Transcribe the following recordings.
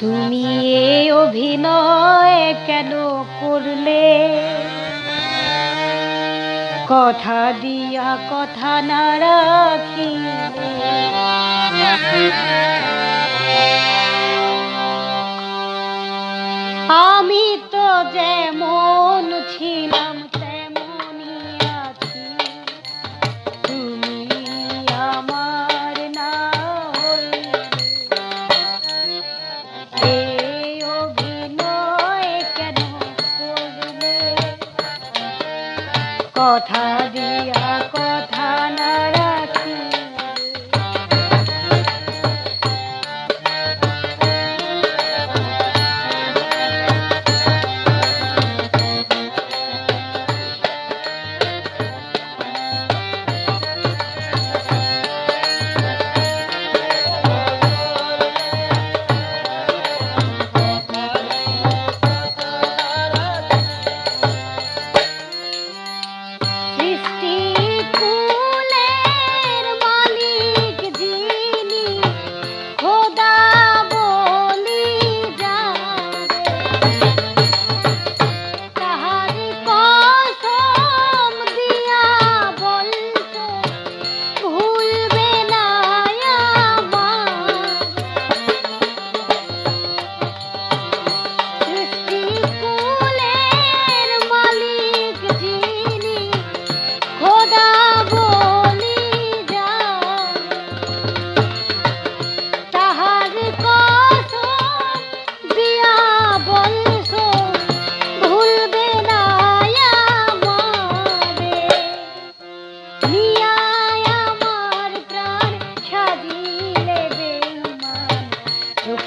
তুমি আচ্ছা, আচ্ছা, আচ্ছা। অভিনয় কেন করলে? কথা দিয়া কথা না রাখি। আমি তো যেমন ছিলাম কথা দিয়া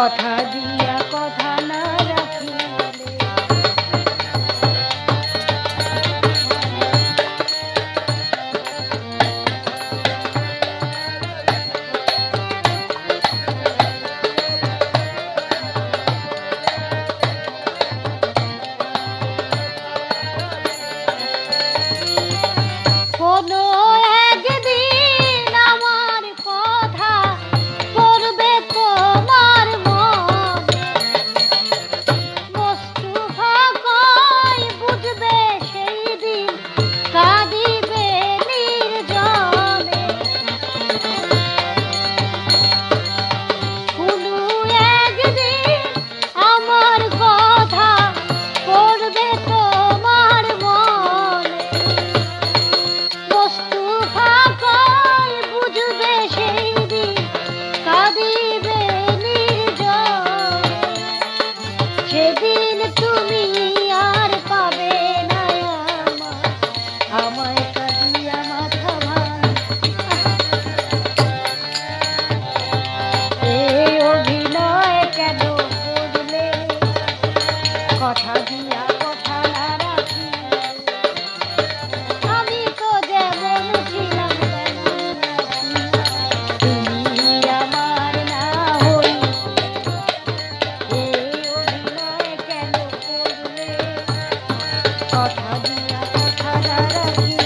কথা দিয়া কথা কথা দিয়া কথা না রাখি আমি তো যেমন ছিলাম তুমি আমার না হই এই অভিনয় কেন করলে? কথা দিয়া কথা না রাখি